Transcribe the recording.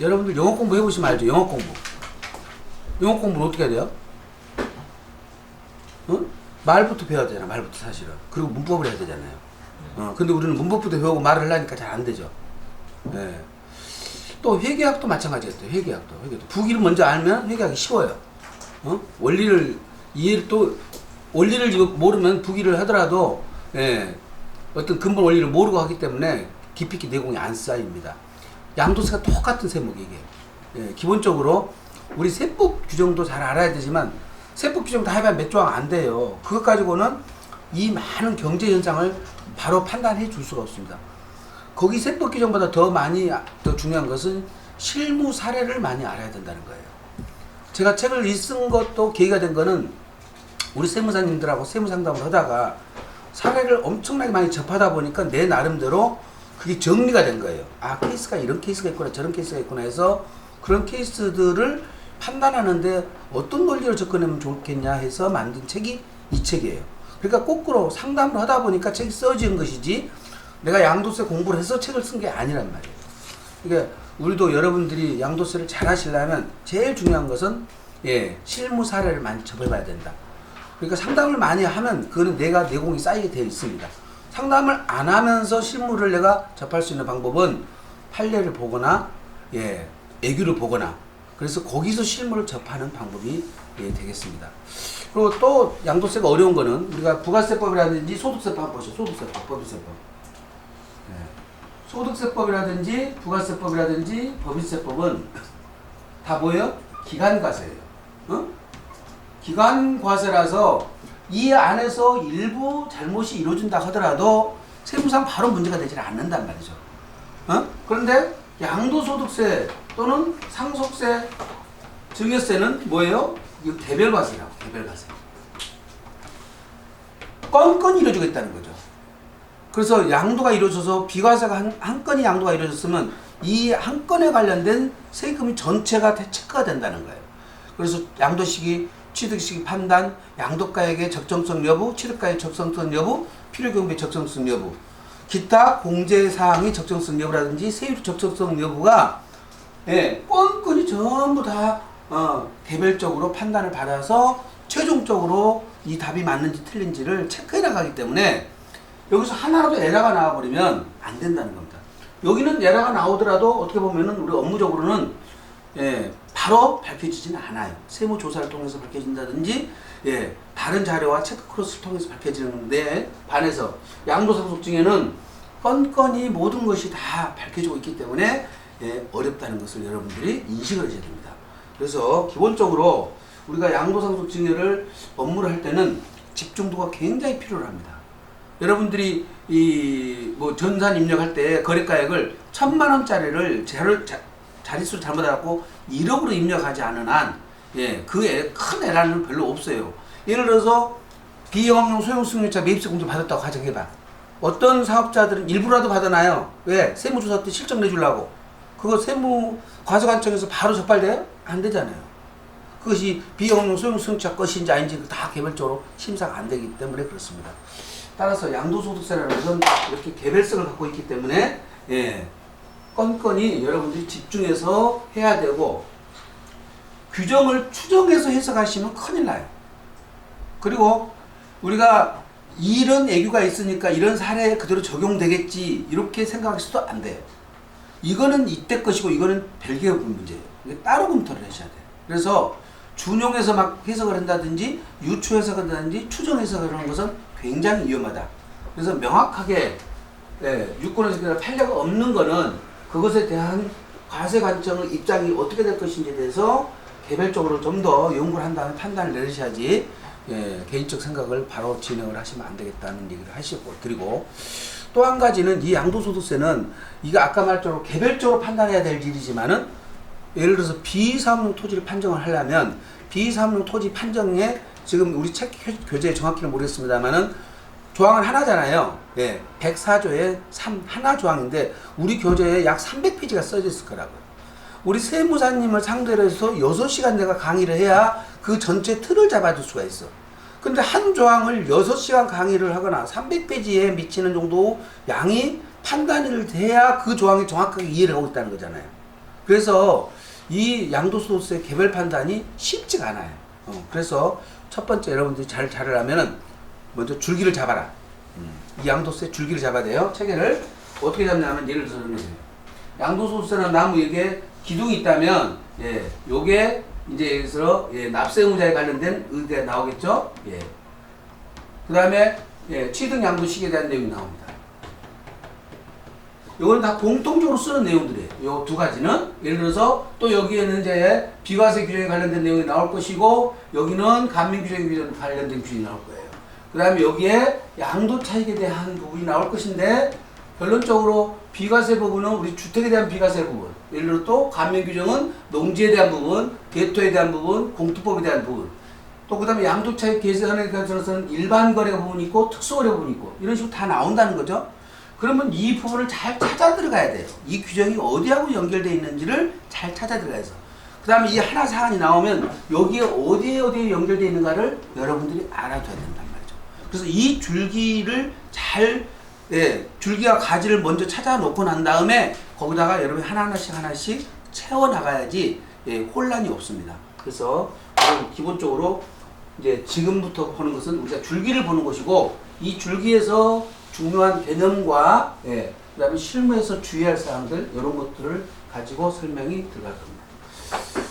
여러분들 영어 공부 해보시면 알죠? 영어 공부. 영어 공부는 어떻게 해야 돼요? 어? 말부터 배워야 되잖아, 말부터 사실은. 그리고 문법을 해야 되잖아요. 어, 근데 우리는 문법부터 배우고 말을 하려니까 잘 안 되죠. 예. 또 회계학도 마찬가지겠어요. 회계학도. 회계도. 부기를 먼저 알면 회계하기 쉬워요. 어? 원리를 이해를 또 원리를 모르면 부기를 하더라도 예, 어떤 근본 원리를 모르고 하기 때문에 깊이 있게 내공이 안 쌓입니다. 양도세가 똑같은 세목이 이게. 예, 기본적으로 우리 세법 규정도 잘 알아야 되지만 세법 규정 다 해봐야 몇 조항 안 돼요. 그것 가지고는 이 많은 경제 현상을 바로 판단해 줄 수가 없습니다. 거기 세법 규정보다 더 많이 아- 더 중요한 것은 실무 사례를 많이 알아야 된다는 거예요. 제가 책을 이쓴 것도 계기가 된 거는 우리 세무사님들하고 세무 상담을 하다가 사례를 엄청나게 많이 접하다 보니까 내 나름대로 그게 정리가 된 거예요. 아 케이스가 이런 케이스가 있구나 저런 케이스가 있구나 해서 그런 케이스들을 판단하는데 어떤 논리로 접근하면 좋겠냐 해서 만든 책이 이 책이에요. 그러니까 거꾸로 상담을 하다 보니까 책이 써진 것이지 내가 양도세 공부를 해서 책을 쓴 게 아니란 말이에요. 그러니까 우리도 여러분들이 양도세를 잘 하시려면 제일 중요한 것은 예, 실무 사례를 많이 접해봐야 된다. 그러니까 상담을 많이 하면 그거는 내가 내공이 쌓이게 되어 있습니다. 상담을 안 하면서 실무를 내가 접할 수 있는 방법은 판례를 보거나 예, 애규를 보거나 그래서 거기서 실무를 접하는 방법이 예, 되겠습니다. 그리고 또 양도세가 어려운 거는 우리가 부가세법이라든지 소득세법 보시죠. 소득세법, 법인세법. 예. 소득세법이라든지 부가세법이라든지 법인세법은 다 뭐예요? 기간과세예요. 어? 기간과세라서 이 안에서 일부 잘못이 이루어진다 하더라도 세무상 바로 문제가 되지 않는단 말이죠. 어? 그런데 양도소득세 또는 상속세, 증여세는 뭐예요? 이거 개별과세라고 개별과세. 건건이 이루어지고 있다는 거죠. 그래서 양도가 이루어져서 비과세가 한, 한 건이 양도가 이루어졌으면 이 한 건에 관련된 세금이 전체가 다 체크가 된다는 거예요. 그래서 양도시기, 취득시기 판단, 양도가액의 적정성 여부, 취득가액 적정성 여부, 필요경비 적정성 여부, 기타 공제사항의 적정성 여부라든지 세율 적정성 여부가 예, 뻔뻔히 전부 다 어, 개별적으로 판단을 받아서 최종적으로 이 답이 맞는지 틀린지를 체크해 나가기 때문에 여기서 하나라도 에러가 나와버리면 안 된다는 겁니다. 여기는 에러가 나오더라도 어떻게 보면은 우리 업무적으로는 예, 바로 밝혀지지는 않아요. 세무 조사를 통해서 밝혀진다든지 예, 다른 자료와 체크 크로스를 통해서 밝혀지는데 반해서 양도상속증에는 건건이 모든 것이 다 밝혀지고 있기 때문에 예, 어렵다는 것을 여러분들이 인식을 하셔야 됩니다. 그래서 기본적으로 우리가 양도상속증여를 업무를 할 때는 집중도가 굉장히 필요합니다. 여러분들이 이 뭐 전산 입력할 때 거래가액을 천만 원짜리를 자료, 자, 자릿수를 잘못 알았고 1억으로 입력하지 않은 한, 예, 그큰 에러는 별로 없어요. 예를 들어서 비영업용 소형 승용차 매입세 공제 받았다고 가정해봐. 어떤 사업자들은 일부라도 받아놔요. 왜? 세무조사 때 실적 내주려고. 그거 세무 과세관청에서 바로 적발돼요? 안 되잖아요. 그것이 비영업용 소형 승용차 것인지 아닌지 다 개별적으로 심사가 안 되기 때문에 그렇습니다. 따라서 양도소득세라는 것은 이렇게 개별성을 갖고 있기 때문에 예, 건건이 여러분들이 집중해서 해야 되고 규정을 추정해서 해석하시면 큰일 나요. 그리고 우리가 이런 애교가 있으니까 이런 사례에 그대로 적용되겠지 이렇게 생각하셔도 안 돼요. 이거는 이때 것이고 이거는 별개의 문제예요. 따로 검토를 하셔야 돼요. 그래서 준용해서 막 해석을 한다든지 유추 해석을 한다든지 추정 해석을 하는 것은 굉장히 위험하다. 그래서 명확하게 예, 유권에서 판례가 없는 거는 그것에 대한 과세 관점의 입장이 어떻게 될 것인지에 대해서 개별적으로 좀 더 연구를 한 다음에 판단을 내리셔야지 예, 개인적 생각을 바로 진행을 하시면 안 되겠다는 얘기를 하시고 드리고 또 한 가지는 이 양도소득세는 이거 아까 말처럼 개별적으로 판단해야 될 일이지만은 예를 들어서 비사업용 토지를 판정을 하려면 비사업용 토지 판정에 지금 우리 책 교- 교재에 정확히는 모르겠습니다만은 조항은 하나잖아요. 예. 104조에 3 하나 조항인데 우리 교재에 약 300페이지가 써져 있을 거라고요. 우리 세무사님을 상대로 해서 6시간 내가 강의를 해야 그 전체 틀을 잡아줄 수가 있어. 근데 한 조항을 6시간 강의를 하거나 300페이지에 미치는 정도 양이 판단을 돼야 그 조항이 정확하게 이해를 하고 있다는 거잖아요. 그래서 이 양도소득세 개별 판단이 쉽지가 않아요. 어, 그래서 첫 번째 여러분들이 잘 잘을 하면은 먼저 줄기를 잡아라. 음, 이 양도세 줄기를 잡아야 돼요. 체계를 어떻게 잡냐면 예를 들어서 이런 거예요. 양도소득세는 나무에게 기둥이 있다면 예, 요게 이제 여기서 예, 납세 의무자에 관련된 의대가 나오겠죠. 예. 그다음에 예, 취득 양도 시기에 대한 내용이 나옵니다. 요거는 다 공통적으로 쓰는 내용들이에요. 요 두 가지는 예를 들어서 또 여기에는 이제 비과세 규정에 관련된 내용이 나올 것이고 여기는 감민 규정에 규정 관련된 규정이 나올 거예요. 그 다음에 여기에 양도 차익에 대한 부분이 나올 것인데 결론적으로 비과세 부분은 우리 주택에 대한 비과세 부분, 예를 들어 또 감면 규정은 농지에 대한 부분, 대토에 대한 부분, 공투법에 대한 부분, 또 그 다음에 양도 차익 계산에 관해서는 일반 거래 부분이 있고 특수 거래 부분이 있고 이런 식으로 다 나온다는 거죠. 그러면 이 부분을 잘 찾아 들어가야 돼요. 이 규정이 어디하고 연결되어 있는지를 잘 찾아 들어가야죠. 그 다음에 이 하나 사안이 나오면 여기에 어디에 어디에 연결되어 있는가를 여러분들이 알아둬야 말이죠. 그래서 이 줄기를 잘, 예, 줄기와 가지를 먼저 찾아 놓고 난 다음에 거기다가 여러분이 하나하나씩 하나씩 채워 나가야지 예, 혼란이 없습니다. 그래서 기본적으로 이제 지금부터 보는 것은 우리가 줄기를 보는 것이고 이 줄기에서 중요한 개념과 예, 그다음에 실무에서 주의할 사항들 이런 것들을 가지고 설명이 들어갈 겁니다.